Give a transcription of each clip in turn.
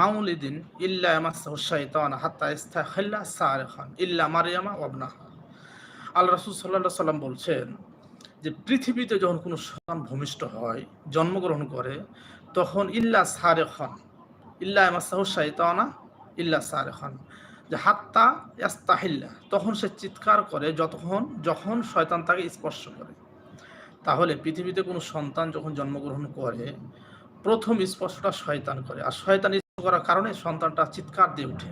মাউলিদিন ইল্লা শাইতান হাত্তা সারিখান ইল্লা মারিয়ামা আল্লাহ রাসূল সাল্লাল্লাহু বলছেন যে পৃথিবীতে যখন কোনো সন্তান ভূমিষ্ঠ হয়, জন্মগ্রহণ করে, তখন ইল্লা ইল্লা ইল্লা যে হাত্তা তখন সে চিৎকার করে যতক্ষণ, যখন শয়তান তাকে স্পর্শ করে। তাহলে পৃথিবীতে কোনো সন্তান যখন জন্মগ্রহণ করে, প্রথম স্পর্শটা শয়তান করে। আর শয়তান করার কারণে সন্তানটা চিৎকার দিয়ে উঠে,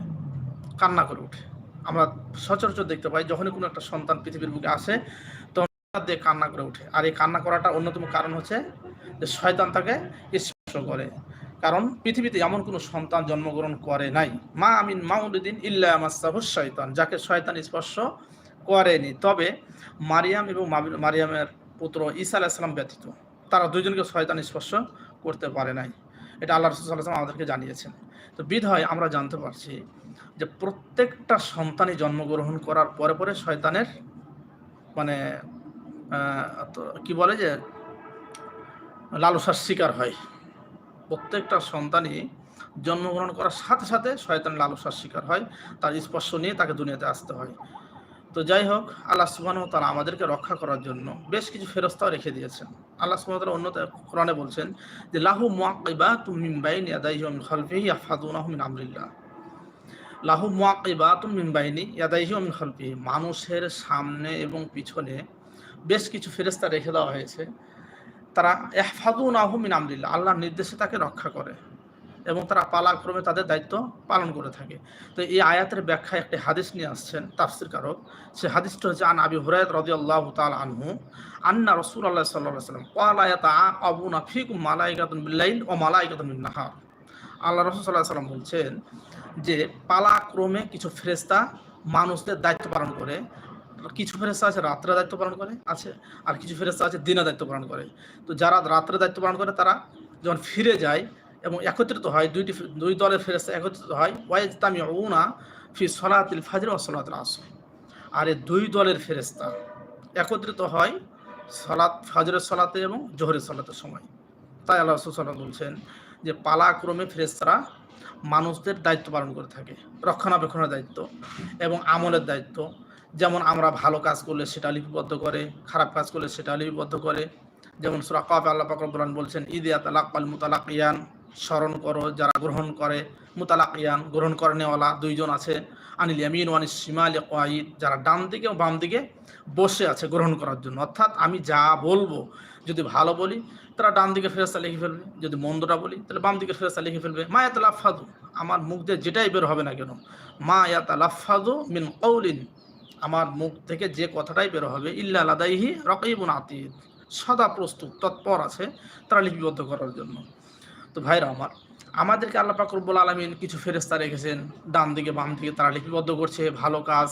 কান্না করে উঠে। আমরা সচরাচর দেখতে পাই, যখনই কোনো একটা সন্তান পৃথিবীর বুকে আসে, তখন দিয়ে কান্না করে উঠে। আর এই কান্না করাটা অন্যতম কারণ হচ্ছে যে শয়তান তাকে স্পর্শ করে। কারণ পৃথিবীতে এমন কোনো সন্তান জন্মগ্রহণ করে নাই। মা আমিন মাউলুদ্দিন ইল্লা মাসাহু শয়তান, যাকে শয়তান স্পর্শ করেনি। তবে মারিয়াম এবং মারিয়ামের পুত্র ঈসা আলাইসালাম ব্যতীত তারা দুজনকে শয়তান স্পর্শ করতে পারে নাই। এটা আল্লাহ রসুল্লাহাম আমাদেরকে জানিয়েছেন। তো বিধায় আমরা জানতে পারছি যে প্রত্যেকটা সন্তানই জন্মগ্রহণ করার পরে পরে শয়তানের মানে কি বলে যে, লালসার শিকার হয়। প্রত্যেকটা সন্তানই জন্মগ্রহণ করার সাথে সাথে শয়তান লালসার শিকার হয়। তার স্পর্শ নিয়ে তাকে দুনিয়াতে আসতে হয়। তো যাই হোক, আল্লাহ সুবাহ তারা আমাদেরকে রক্ষা করার জন্য বেশ কিছু ফেরস্তাও রেখে দিয়েছেন। আল্লাহ সুবাহ তালা অন্য কোরআনে বলছেন যে, লাহু মুআকিবা তুমিন বাইনি ইয়াদাইহি মিন খালফিহি ইয়াহফাযুনাহু মিন আমরিল্লাহ। লাহু মুআকিবা তুমিন বাইনি ইয়াদাইহি মিন খালফিহি। মানুষের সামনে এবং পিছনে বেশ কিছু ফেরেশতা রেখে দেওয়া হয়েছে। তারা ইহফাযুনাহু মিন আমরিল্লাহ, আল্লাহর নির্দেশে তাকে রক্ষা করে। এবং তারা পালাক্রমে তাদের দায়িত্ব পালন করে থাকে। তো এই আয়াতের ব্যাখ্যায় একটি হাদিস নিয়ে আসছেন তাফসির কারক। সে হাদিসটা হচ্ছে, আন আবি হুরায়ত রাদিয়াল্লাহু তাআলা আনহু, আন্না রাসূলুল্লাহ সাল্লাল্লাহু আলাইহি ওয়াসাল্লাম ক্বালা ইয়াতাআকাবুনা ফীকুম মালাইকাতুন বিল-লাইল ওয়া মালাইকাতুন বিন-নাহার আল্লাহ রাসূল সাল্লাল্লাহু সাল্লাম বলছেন যে, পালাক্রমে কিছু ফেরেশতা মানুষদের দায়িত্ব পালন করে। কিছু ফেরেস্তা আছে রাত্রে দায়িত্ব পালন করে, আছে, আর কিছু ফেরেস্তা আছে দিনে দায়িত্ব পালন করে। তো যারা রাত্রে দায়িত্ব পালন করে তারা যখন ফিরে যায় এবং একত্রিত হয়, দুইটি দুই দলের ফেরেস্তা একত্রিত হয় ওয়াইজ তামি উনা ফি সলাতিল ফাজর ও সলাতুল আসর। আর এই দুই দলের ফেরেস্তা একত্রিত হয় সলাত, ফাজরের সলাতে এবং জোহরের সলাতের সময়। তাই আল্লাহ সুসাল্লাম বলছেন যে পালাক্রমে ফেরেস্তারা মানুষদের দায়িত্ব পালন করে থাকে, রক্ষণাবেক্ষণের দায়িত্ব এবং আমলের দায়িত্ব। যেমন আমরা ভালো কাজ করলে সেটা লিপিবদ্ধ করে, খারাপ কাজ করলে সেটা লিপিবদ্ধ করে। যেমন সুরা কাফে, আল্লাহ পাকরবুলান বলছেন ঈদিয়া তালাক পাল মুতালাক ইয়ান স্মরণ করো, যারা গ্রহণ করে মুতালাক ইয়ান গ্রহণ করে নেওয়ালা দুইজন আছে, আনিল ইয়ামিন ওয়ানি শিমাল ওয়াইদ যারা ডান দিকে ও বাম দিকে বসে আছে গ্রহণ করার জন্য। অর্থাৎ আমি যা বলব, যদি ভালো বলি, তারা ডান দিকে ফেরস্তা লিখে ফেলবে, যদি মন্দটা বলি, তাহলে বাম দিকে ফেরস্তা লিখে ফেলবে। মা ইয়াত লাফাদু আমার মুখ দিয়ে যেটাই বের হবে না কেন, মা এত লাফাদু মিন কৌলিন আমার মুখ থেকে যে কথাটাই বের হবে, ইল্লা লাদাইহি রকিবুন আতিদ, সদা প্রস্তুত, তৎপর আছে, তারা লিপিবদ্ধ করার জন্য। তো ভাইরা আমার, আমাদেরকে আল্লাহ পাক রব্বুল আলমিন কিছু ফেরেস্তা রেখেছেন, ডান দিকে বাম দিকে তারা লিপিবদ্ধ করছে, ভালো কাজ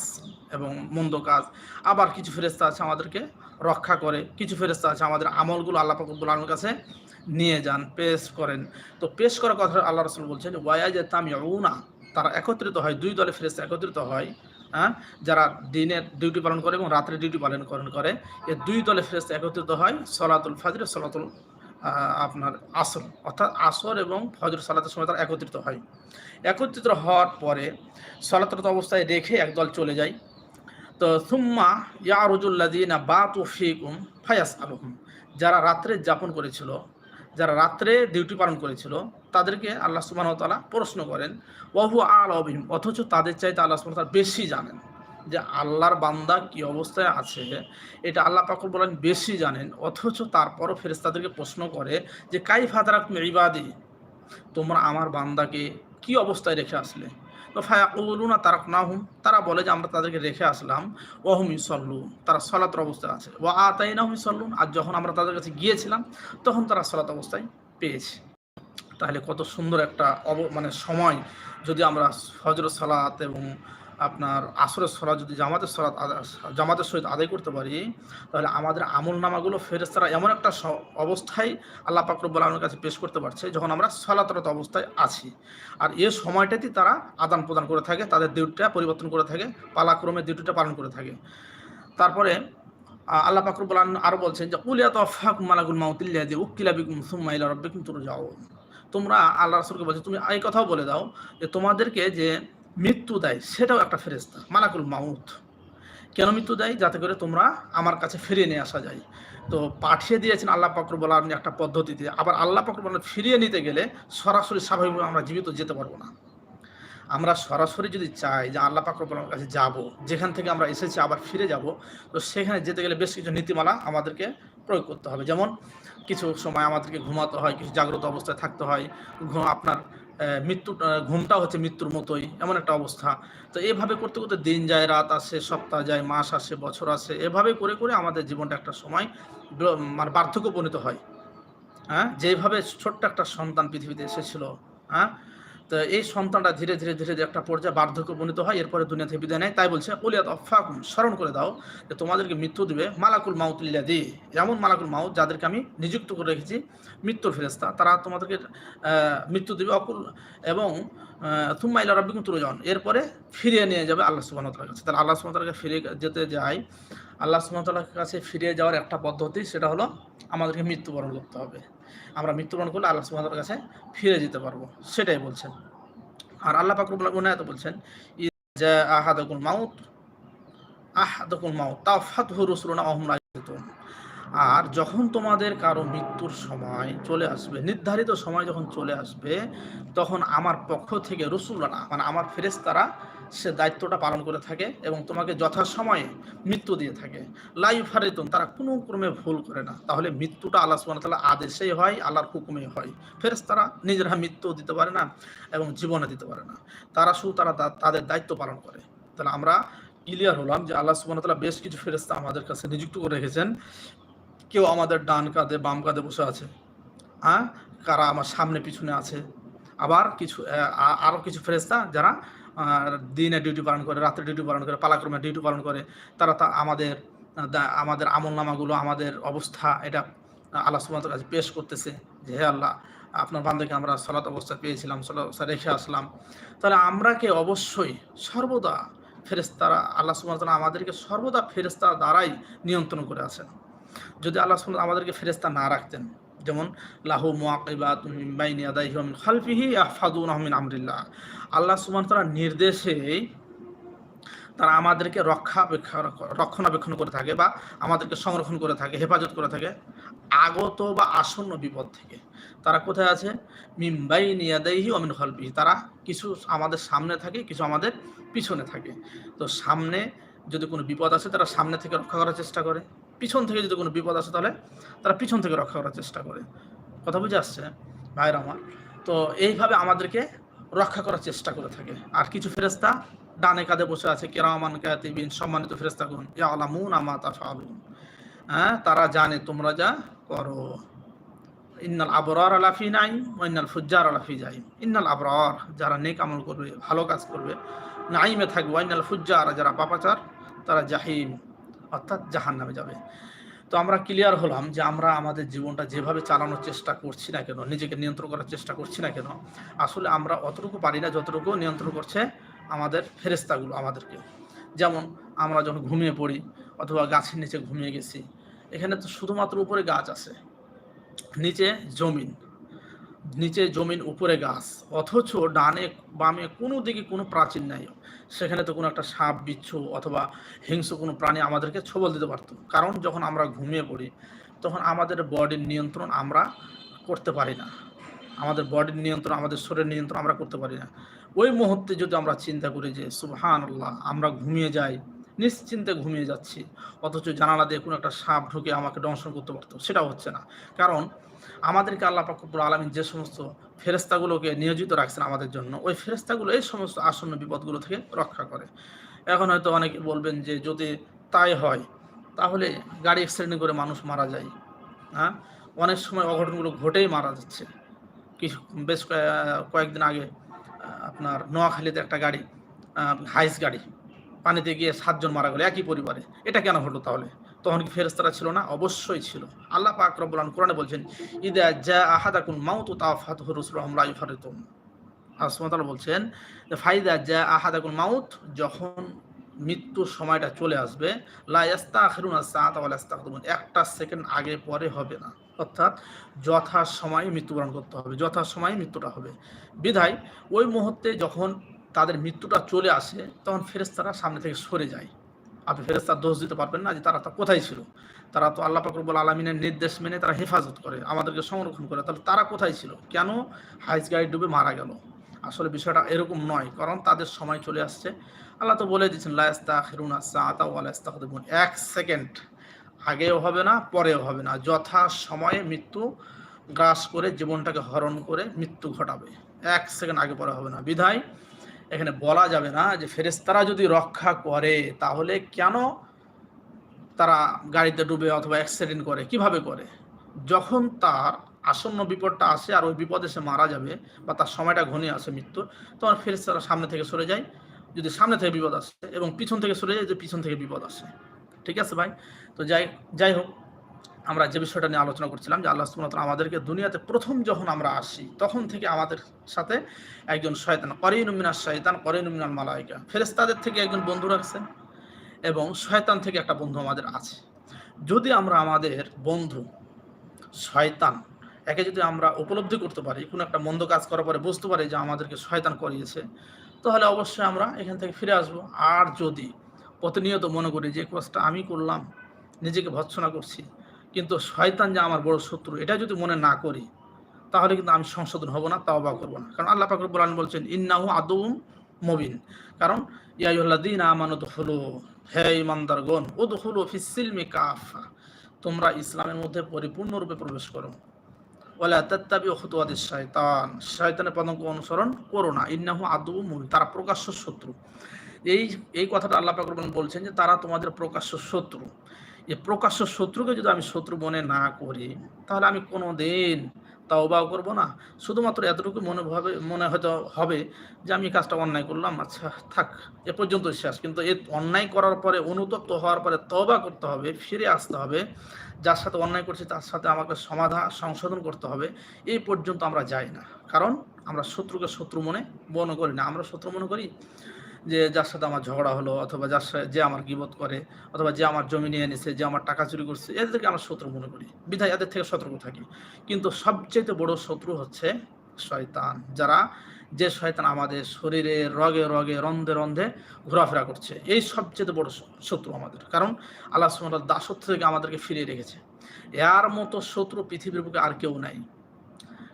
এবং মন্দ কাজ। আবার কিছু ফেরেস্তা আছে আমাদেরকে রক্ষা করে, কিছু ফেরেস্তা আছে আমাদের আমলগুলো আল্লাহ পাক রব্বুল আলমের কাছে নিয়ে যান, পেশ করেন। তো পেশ করার কথা আল্লাহ রসুল বলছেন ওয়াইজ তামিউনা তারা একত্রিত হয়, দুই দলে ফেরেস্তা একত্রিত হয় হ্যাঁ যারা দিনের ডিউটি পালন করে এবং রাত্রে ডিউটি পালন করে, এ দুই দলে ফেরেস্তা একত্রিত হয়, সলাতুল ফাজর, সলাতুল আপনার আসর। অর্থাৎ আসর এবং ফজর সালাতের সময় তারা একত্রিত হয়। একত্রিত হওয়ার পরে সলাতরত অবস্থায় রেখে একদল চলে যায়। তো সুম্মা ইয়া ইয়ারুজুল্লাদিনা বা তুফিকুম ফায়াস আলহুম যারা রাত্রে যাপন করেছিল, যারা রাত্রে ডিউটি পালন করেছিল, তাদেরকে আল্লাহ সুবাহতালা প্রশ্ন করেন ওহু আল অবিহিম অথচ তাদের চাইতে আল্লাহ সুবাহ বেশি জানেন। যে আল্লাহর বান্দা কি অবস্থায় আছে, এটা আল্লাহ পাকুর বলেন বেশি জানেন। অথচ তারপরও ফেরেস্তাদেরকে প্রশ্ন করে যে কাই ফাতারাক ইবাদি, তোমরা আমার বান্দাকে কি অবস্থায় রেখে আসলে? ফায়াকুলুনা তারাক না হুম তারা বলে যে, আমরা তাদেরকে রেখে আসলাম। ওহম ইসল্লুন তারা সলাতের অবস্থায় আছে। ও আতাই না হুম ইসল্লুন আর যখন আমরা তাদের কাছে গিয়েছিলাম, তখন তারা সলাত অবস্থায় পেয়েছে। তাহলে কত সুন্দর একটা অব মানে সময়, যদি আমরা ফজর সালাত এবং আপনার আসরের সলাৎ যদি জামাতের আদা- জামাতের সহিত আদায় করতে পারি, তাহলে আমাদের আমল নামাগুলো ফেরেস্তারা এমন একটা অবস্থায় আল্লাহ পাকরবুল আলমের কাছে পেশ করতে পারছে যখন আমরা সলাতরত অবস্থায় আছি। আর এ সময়টাতেই তারা আদান প্রদান করে থাকে, তাদের ডিউটিটা পরিবর্তন করে থাকে পালাক্রমে ডিউটিটা পালন করে থাকে। তারপরে আল্লাহ পাকরবুল আলম আরও বলছেন যে উলিয়া তফাক মালাগুল মাউতিল্লাদি উকিলা বিকুম সুম্মা ইলা রব্বিকুম যাও তোমরা আল্লাহ রাসুলকে বলছো, তুমি এই কথাও বলে দাও যে, তোমাদেরকে যে মৃত্যু দেয়, সেটাও একটা ফেরেস্তা মালাকুল মাউত। কেন মৃত্যু দেয়? যাতে করে তোমরা আমার কাছে ফিরিয়ে নিয়ে আসা যায়। তো পাঠিয়ে দিয়েছেন আল্লাহ পাকরবুল আলমী একটা পদ্ধতিতে। আবার আল্লাহ পাকরবুল ফিরিয়ে নিতে গেলে সরাসরি স্বাভাবিকভাবে আমরা জীবিত যেতে পারব না। আমরা সরাসরি যদি চাই যে আল্লাহ পাকরবুলের কাছে যাব, যেখান থেকে আমরা এসেছি, আবার ফিরে যাব, তো সেখানে যেতে গেলে বেশ কিছু নীতিমালা আমাদেরকে প্রয়োগ করতে হবে। যেমন কিছু সময় আমাদেরকে ঘুমাতে হয়, কিছু জাগ্রত অবস্থায় থাকতে হয় আপনার মৃত্যু ঘুমটা হচ্ছে মৃত্যুর মতোই, এমন একটা অবস্থা। তো এভাবে করতে করতে দিন যায়, রাত আসে, সপ্তাহ যায়, মাস আসে, বছর আসে, এভাবে করে করে আমাদের জীবনটা একটা সময় মানে বার্ধক্য উপনীত হয়। হ্যাঁ? যেভাবে ছোট্ট একটা সন্তান পৃথিবীতে এসেছিল হ্যাঁ? তো এই সন্তানটা ধীরে ধীরে ধীরে ধীরে একটা পর্যায়ে বার্ধক্য উপনীত হয়, এরপরে দুনিয়া থেকে বিদায় নেয়। তাই বলছে অলিয়াত অফাকুম স্মরণ করে দাও যে তোমাদেরকে মৃত্যু দিবে মালাকুল মাউত দি এমন মালাকুল মাউত যাদেরকে আমি নিযুক্ত করে রেখেছি মৃত্যুর ফেরেস্তা তারা তোমাদেরকে মৃত্যু দিবে অকুল এবং তুমাইলা রব্বিকুম তুরজন এরপরে ফিরিয়ে নিয়ে যাবে আল্লাহ সুবাহতালার কাছে। তাহলে আল্লাহ সুবাহতালাকে ফিরে যেতে যাই আল্লাহ সুবাহতালার কাছে ফিরে যাওয়ার একটা পদ্ধতি, সেটা হলো আমাদেরকে মৃত্যুবরণ করতে হবে। আমরা মৃত্যুবরণ করলে আল্লাহ সুবাহর কাছে ফিরে যেতে পারব, সেটাই বলছেন। আর আল্লাহ পাকরুল উনায়ত বলছেন আহাদকুল মাউত আহাদকুল মাউত তাফাত রসুলনা অহমরা আর যখন তোমাদের কারও মৃত্যুর সময় চলে আসবে, নির্ধারিত সময় যখন চলে আসবে, তখন আমার পক্ষ থেকে রসুল্লানা মানে আমার ফেরেস্তারা সে দায়িত্বটা পালন করে থাকে এবং তোমাকে যথাসময়ে মৃত্যু দিয়ে থাকে। লাই ফারিতুন তারা কোনো ক্রমে ভুল করে না। তাহলে মৃত্যুটা আল্লাহ সুবান তাল্লাহ আদেশেই হয়, আল্লাহর হুকুমে হয়। ফেরেস তারা নিজেরা মৃত্যু দিতে পারে না এবং জীবনে দিতে পারে না। তারা শুধু তারা তাদের দায়িত্ব পালন করে। তাহলে আমরা ক্লিয়ার হলাম যে আল্লাহ সুবান তাল্লাহ বেশ কিছু ফেরেস্তা আমাদের কাছে নিযুক্ত করে রেখেছেন। কেউ আমাদের ডান কাঁধে, বাম কাঁধে বসে আছে। হ্যাঁ কারা আমার সামনে পিছনে আছে? আবার কিছু আরও কিছু ফেরেস্তা যারা দিনে ডিউটি পালন করে রাত্রে ডিউটি পালন করে, পালাক্রমে ডিউটি পালন করে, তারা তা আমাদের আমাদের আমল নামাগুলো আমাদের অবস্থা এটা আল্লাহ সুমাতের কাছে পেশ করতেছে যে, হে আল্লাহ, আপনার বান্ধবকে আমরা সলাত অবস্থা পেয়েছিলাম, সলাত রেখে আসলাম। তাহলে আমরাকে অবশ্যই সর্বদা ফেরেস্তারা আল্লাহ সুমাত আমাদেরকে সর্বদা ফেরেস্তা দ্বারাই নিয়ন্ত্রণ করে আছেন। যদি আল্লাহ সুমাত আমাদেরকে ফেরেস্তা না রাখতেন যেমন, লাহু মোয়াকিবাত আমরিল্লাহ। আল্লাহ সুবহান তারা নির্দেশে তারা আমাদেরকে রক্ষা রক্ষণাবেক্ষণ করে থাকে বা আমাদেরকে সংরক্ষণ করে থাকে, হেফাজত করে থাকে আগত বা আসন্ন বিপদ থেকে। তারা কোথায় আছে? মিম্বাই নিয়াদাইহি অমিন খালফিহি। তারা কিছু আমাদের সামনে থাকে, কিছু আমাদের পিছনে থাকে। তো সামনে যদি কোনো বিপদ আসে, তারা সামনে থেকে রক্ষা করার চেষ্টা করে। পিছন থেকে যদি কোনো বিপদ আসে তাহলে তারা পিছন থেকে রক্ষা করার চেষ্টা করে। কথা বুঝে আসছে? ভাইয়ের আমার। তো এইভাবে আমাদেরকে রক্ষা করার চেষ্টা করে থাকে। আর কিছু ফেরেস্তা ডানে কাঁধে বসে আছে, কেরামান, কাতিবিন, সম্মানিত ফেরেস্তা গুন ইয়া আলামুন আমা তাফালুন। হ্যাঁ তারা জানে, তোমরা যা করো। ইন্নাল আবরার আলাফি নাই ইন্নাল ফুজ্জার আলাফি যাই ইন্নাল আবরার, যারা নেক আমল করবে, ভালো কাজ করবে, নাইমে থাকবে। ইন্নাল ফুজ্জার, যারা পাপাচার, তারা জাহিম। অর্থাৎ জাহান নামে যাবে। তো আমরা ক্লিয়ার হলাম যে আমরা আমাদের জীবনটা যেভাবে চালানোর চেষ্টা করছি না কেন, নিজেকে নিয়ন্ত্রণ করার চেষ্টা করছি না কেন, আসলে আমরা অতটুকু পারি না যতটুকু নিয়ন্ত্রণ করছে আমাদের ফেরেস্তাগুলো আমাদেরকে যেমন আমরা যখন ঘুমিয়ে পড়ি অথবা গাছের নিচে ঘুমিয়ে গেছি, এখানে তো শুধুমাত্র উপরে গাছ আছে, নিচে জমিন। নিচে জমিন উপরে গাছ, অথচ ডানে, বামে কোনো দিকে কোনো প্রাচীন নাই। সেখানে তো কোনো একটা সাপ, বিচ্ছু অথবা হিংস্র কোনো প্রাণী আমাদেরকে ছবল দিতে পারতো। কারণ যখন আমরা ঘুমিয়ে পড়ি, তখন আমাদের বডির নিয়ন্ত্রণ আমরা করতে পারি না। আমাদের বডির নিয়ন্ত্রণ, আমাদের শরীরের নিয়ন্ত্রণ আমরা করতে পারি না। ওই মুহূর্তে যদি আমরা চিন্তা করি যে সুবহান আল্লাহ আমরা ঘুমিয়ে যাই নিশ্চিন্তে ঘুমিয়ে যাচ্ছি। অথচ জানালা দিয়ে কোনো একটা সাপ ঢুকে আমাকে দংশন করতে পারতো সেটা হচ্ছে না। কারণ আমাদেরকে আল্লাহ পাকুর আলমিন যে সমস্ত ফেরেস্তাগুলোকে নিয়োজিত রাখছেন আমাদের জন্য, ওই ফেরেস্তাগুলো এই সমস্ত আসন্ন বিপদগুলো থেকে রক্ষা করে। এখন হয়তো অনেকে বলবেন যে যদি তাই হয়, তাহলে গাড়ি অ্যাক্সিডেন্ট করে মানুষ মারা যায়। হ্যাঁ অনেক সময় অঘটনগুলো ঘটেই মারা যাচ্ছে। কিছু বেশ কয়েকদিন আগে আপনার নোয়াখালীতে একটা গাড়ি হাইস গাড়ি পানিতে গিয়ে সাতজন মারা গেল, একই পরিবারে। এটা কেন হলো তাহলে? তখন কি ফেরেস্তারা ছিল না? অবশ্যই ছিল। আল্লাহ পাক রব্বুল কোরআনে বলছেন, ইদা যা আহাদাকুন মাউত তাফাতুহু রাসূলুহুম লা ইউফারিতুন আসমাতাল বলছেন, ফাইদা যা আহাদাকুন মাউত, যখন মৃত্যুর সময়টা চলে আসবে, লা ইয়াস্তাখিরুনা সাআতা ওয়া ইস্তাকদিমুন একটা সেকেন্ড আগে পরে হবে না। অর্থাৎ যথা সময়ে মৃত্যুবরণ করতে হবে যথা সময়ে মৃত্যুটা হবে। বিধায় ওই মুহূর্তে যখন তাদের মৃত্যুটা চলে আসে, তখন ফেরেস্তারা সামনে থেকে সরে যায়। আপনি ফেরেস্তার দোষ দিতে পারবেন না যে তারা তা কোথায় ছিল। তারা তো আল্লাহ ফাকরবুল আলমিনের নির্দেশ মেনে তারা হেফাজত করে, আমাদেরকে সংরক্ষণ করে। তাহলে তারা কোথায় ছিল? কেন হাইস গাইড ডুবে মারা গেল? আসলে বিষয়টা এরকম নয়, কারণ তাদের সময় চলে আসছে। আল্লাহ তো বলে দিচ্ছেন লাস্তা খেরুন আসা আতা ওয়ালাস্তা এক সেকেন্ড। আগেও হবে না, পরেও হবে না। যথা সময়ে মৃত্যু গ্রাস করে জীবনটাকে হরণ করে মৃত্যু ঘটাবে। এক সেকেন্ড আগে পরে হবে না। বিধায় এখানে বলা যাবে না যে ফেরেস্তারা যদি রক্ষা করে, তাহলে কেন তারা গাড়িতে ডুবে অথবা অ্যাক্সিডেন্ট করে? কীভাবে করে? যখন তার আসন্ন বিপদটা আসে আর ওই বিপদে সে মারা যাবে বা তার সময়টা ঘনিয়ে আসে মৃত্যুর, তখন ফেরেস্তারা সামনে থেকে সরে যায়, যদি সামনে থেকে বিপদ আসে এবং পিছন থেকে সরে যায় যে পিছন থেকে বিপদ আসে। ঠিক আছে ভাই? তো যাই যাই হোক আমরা যে বিষয়টা নিয়ে আলোচনা করছিলাম যে আল্লাহ সুমত আমাদেরকে দুনিয়াতে প্রথম যখন আমরা আসি, তখন থেকে আমাদের সাথে একজন শয়তান করিনুমিনার শয়তান করিনুমিনাল মালাইকা। ফেরেস্তাদের থেকে একজন বন্ধু রাখছেন এবং শয়তান থেকে একটা বন্ধু আমাদের আছে। যদি আমরা আমাদের বন্ধু, শয়তান, একে যদি আমরা উপলব্ধি করতে পারি, কোনো একটা মন্দ কাজ করার পরে বুঝতে পারি যে আমাদেরকে শয়তান করিয়েছে, তাহলে অবশ্যই আমরা এখান থেকে ফিরে আসব। আর যদি প্রতিনিয়ত মনে করি যে কাজটা আমি করলাম, নিজেকে ভৎসনা করছি কিন্তু শয়তান যে আমার বড় শত্রু, এটা যদি মনে না করি, তাহলে কিন্তু আমি সংশোধন হব না, তাও বা করব না। কারণ আল্লাহ ফাকরুল আলম বলছেন, ইন্নাহু আদম মবিন। কারণ ইয়াইল্লাদিন আমানত হলো হে ইমানদারগণ ও তো হলো ফিসিলমি কাফা তোমরা ইসলামের মধ্যে পরিপূর্ণরূপে প্রবেশ করো। ওলা তাত্তাবি হতুয়াদের শয়তান শয়তানের পদঙ্ক অনুসরণ করো না। ইন্নাহু আদু মুবিন। তারা প্রকাশ্য শত্রু। এই এই কথাটা আল্লাহ পাকরবান বলছেন যে তারা তোমাদের প্রকাশ্য শত্রু। এই প্রকাশ্য শত্রুকে যদি আমি শত্রু মনে না করি, তাহলে আমি কোনো দিন তাওবাও করব না। শুধুমাত্র এতটুকু মনে ভাবে, মনে হয়তো হবে যে আমি কাজটা অন্যায় করলাম। আচ্ছা থাক, এ পর্যন্ত শেষ। কিন্তু এ অন্যায় করার পরে, অনুতপ্ত হওয়ার পরে তবা করতে হবে, ফিরে আসতে হবে। যার সাথে অন্যায় করছি, তার সাথে আমাকে সমাধান সংশোধন করতে হবে। এই পর্যন্ত আমরা যাই না। কারণ আমরা শত্রুকে শত্রু মনে মনে করি না। আমরা শত্রু মনে করি? যে যার সাথে আমার ঝগড়া হলো অথবা যার সাথে যে আমার গিবত করে অথবা যে আমার জমি নিয়ে নিছে যে আমার টাকা চুরি করছে, এদেরকে আমরা শত্রু মনে করি। বিধায় এদের থেকে সতর্ক থাকি। কিন্তু সবচেয়ে বড় শত্রু হচ্ছে শয়তান, যারা যে শয়তান আমাদের শরীরে রগে রগে, রন্ধে রন্ধে ঘোরাফেরা করছে। এই সবচেয়ে বড় শত্রু আমাদের। কারণ আল্লাহ সুমতাল দাসত্ব থেকে আমাদেরকে ফিরিয়ে রেখেছে। এর মতো শত্রু পৃথিবীর বুকে আর কেউ নাই।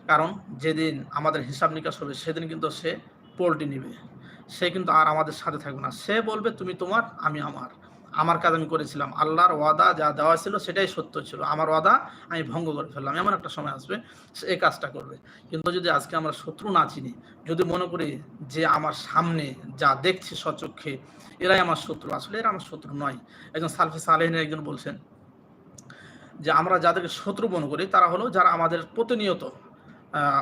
কারণ যেদিন আমাদের হিসাব নিকাশ হবে, সেদিন কিন্তু সে পোল্টি নিবে। সে কিন্তু আর আমাদের সাথে থাকবে না। সে বলবে, তুমি তোমার, আমি আমার। আমার কাজ আমি করেছিলাম। আল্লাহর ওয়াদা যা দেওয়া ছিল সেটাই সত্য ছিল। আমার ওয়াদা আমি ভঙ্গ করে ফেললাম। এমন একটা সময় আসবে, সে এই কাজটা করবে। কিন্তু যদি আজকে আমরা শত্রু না চিনি, যদি মনে করি যে আমার সামনে যা দেখছি সচক্ষে এরাই আমার শত্রু। আসলে এরা আমার শত্রু নয়। একজন সালফি সালেহিনের একজন বলছেন যে, আমরা যাদেরকে শত্রু মনে করি, তারা হলো যারা আমাদের প্রতিনিয়ত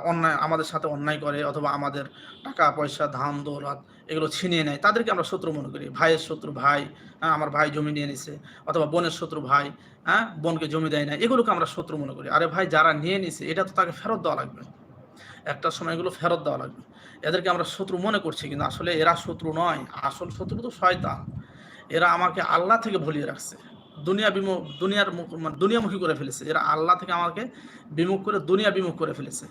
অন্যায়, আমাদের সাথে অন্যায় করে অথবা আমাদের টাকা, পয়সা, ধান, দৌলত এগুলো ছিনিয়ে নেয়। তাদেরকে আমরা শত্রু মনে করি। ভাইয়ের শত্রু ভাই হ্যাঁ আমার ভাই জমি নিয়ে নিছে অথবা বোনের শত্রু ভাই হ্যাঁ বোনকে জমি দেয় না এগুলোকে আমরা শত্রু মনে করি। আরে ভাই, যারা নিয়ে নিছে, এটা তো তাকে ফেরত দেওয়া লাগবে। একটা সময় এগুলো ফেরত দেওয়া লাগবে। এদেরকে আমরা শত্রু মনে করছি কিন্তু আসলে এরা শত্রু নয়। আসল শত্রু তো শয়তান। এরা আমাকে আল্লাহ থেকে ভুলিয়ে রাখছে। দুনিয়া বিমুখ, দুনিয়ার মানে দুনিয়ামুখী করে ফেলেছে। এরা আল্লাহ থেকে আমাকে বিমুখ করে দুনিয়া বিমুখ করে ফেলেছে।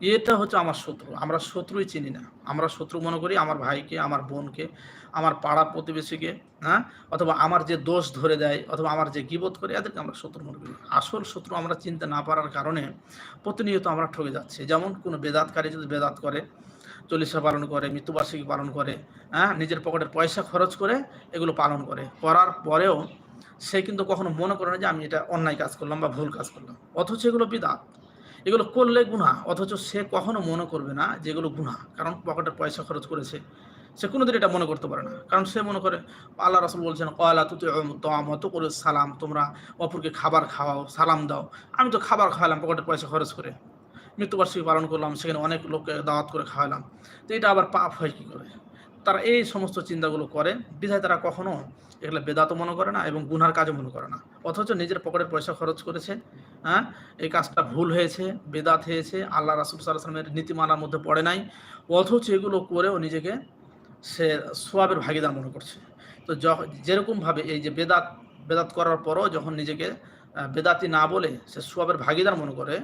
এটা হচ্ছে আমার শত্রু। আমরা শত্রুই চিনি না। আমরা শত্রু মনে করি আমার ভাইকে, আমার বোনকে, আমার পাড়া প্রতিবেশীকে হ্যাঁ? অথবা আমার যে দোষ ধরে দেয়, অথবা আমার যে গিবোধ করে, এদেরকে আমরা শত্রু মনে করি। আসল শত্রু আমরা চিনতে না পারার কারণে প্রতিনিয়ত আমরা ঠকে যাচ্ছি। যেমন কোনো বেদাতকারী যদি বেদাত করে, চল্লিশা পালন করে, মৃত্যুবার্ষিকী পালন করে হ্যাঁ? নিজের পকেটের পয়সা খরচ করে এগুলো পালন করে। করার পরেও সে কিন্তু কখনো মনে করে না যে আমি এটা অন্যায় কাজ করলাম বা ভুল কাজ করলাম। অথচ এগুলো বিদাত। এগুলো করলে গুণা অথচ সে কখনো মনে করবে না যে এগুলো গুণা কারণ পকেটের পয়সা খরচ করেছে। সে কোনোদিন এটা মনে করতে পারে না। কারণ সে মনে করে, আল্লাহ রাসুল বলছেন কয়লা তুতে অত করে সালাম, তোমরা অপরকে খাবার খাওয়াও, সালাম দাও। আমি তো খাবার খাওয়ালাম পকেটের পয়সা খরচ করে। মৃত্যুবার্ষিকী পালন করলাম, সেখানে অনেক লোককে দাওয়াত করে খাওয়ালাম। তো এটা আবার পাপ হয় কী করে? তারা এই সমস্ত চিন্তাগুলো করে। বিধায় তারা কখনো এগুলো বেদাতও মনে করে না এবং গুনার কাজও মনে করে না। অথচ নিজের পকেটের পয়সা খরচ করেছে হ্যাঁ? এই কাজটা ভুল হয়েছে, বেদাত হয়েছে, আল্লাহ রাসুল সাল্লামের নীতিমালার মধ্যে পড়ে নাই। অথচ এগুলো করেও নিজেকে সে সোয়াবের ভাগিদার মনে করছে। তো যেরকমভাবে এই যে বেদাত বেদাত করার পরও যখন নিজেকে বেদাতি না বলে সে সোয়াবের ভাগিদার মনে করে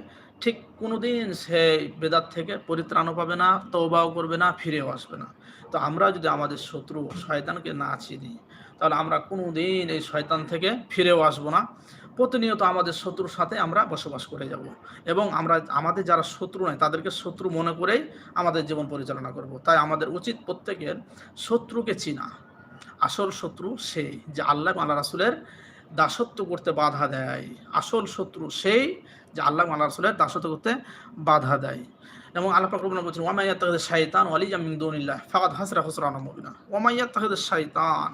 ঠিক কোনোদিন সে বেদাত থেকে পরিত্রাণও পাবে না তৌবাও করবে না, ফিরেও আসবে না। তো আমরা যদি আমাদের শত্রু শয়তানকে না চিনি, তাহলে আমরা কোনোদিন এই শয়তান থেকে ফিরেও আসব না। প্রতিনিয়ত আমাদের শত্রুর সাথে আমরা বসবাস করে যাব এবং আমরা, আমাদের যারা শত্রু নয় তাদেরকে শত্রু মনে করেই আমাদের জীবন পরিচালনা করব। তাই আমাদের উচিত প্রত্যেকের শত্রুকে চিনা। আসল শত্রু সেই যে আল্লাহ আল্লাহ রাসুলের দাসত্ব করতে বাধা দেয়। আসল শত্রু সেই যে আল্লাহ আল্লাহ রাসুলের দাসত্ব করতে বাধা দেয়। এবং আল্লাহ পাক রব্বুল বলছেন ওয়ামাইয়া তাহিদ শাইতান ওয়ালি জামিন দৌনিল্লাহ, ফাকাদ হাসরা হুসরান মুবিনা। ওয়ামাইয়া তাহিদ শাইতান,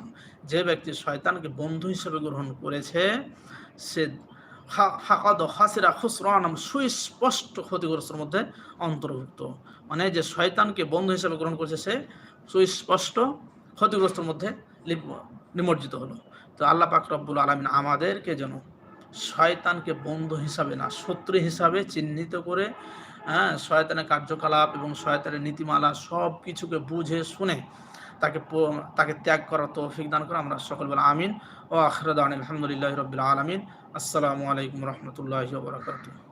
যে ব্যক্তি শয়তানকে বন্ধু হিসেবে গ্রহণ করেছে, সে ফাকাদ হাসিরা খুসরান, সুস্পষ্ট ক্ষতিগ্রস্তর মধ্যে অন্তর্ভুক্ত। মানে যে শয়তানকে বন্ধু হিসেবে গ্রহণ করেছে, সে সুস্পষ্ট ক্ষতিগ্রস্তর মধ্যে নিমজ্জিত হলো। তো আল্লাহ পাক রব্বুল আলমিন আমাদেরকে যেন শয়তানকে বন্ধু হিসাবে না, শত্রু হিসাবে চিহ্নিত করে হ্যাঁ শয়তানের কার্যকলাপ এবং শয়তানের নীতিমালা সব কিছুকে বুঝে শুনে তাকে তাকে ত্যাগ করার তৌফিক দান করে আমরা সকল বলে আমিন। ও আখরদান আলহামদুলিল্লাহ রবিল আলমিন। আসসালামু আলাইকুম রহমতুল্লাহ বরকাতুহ।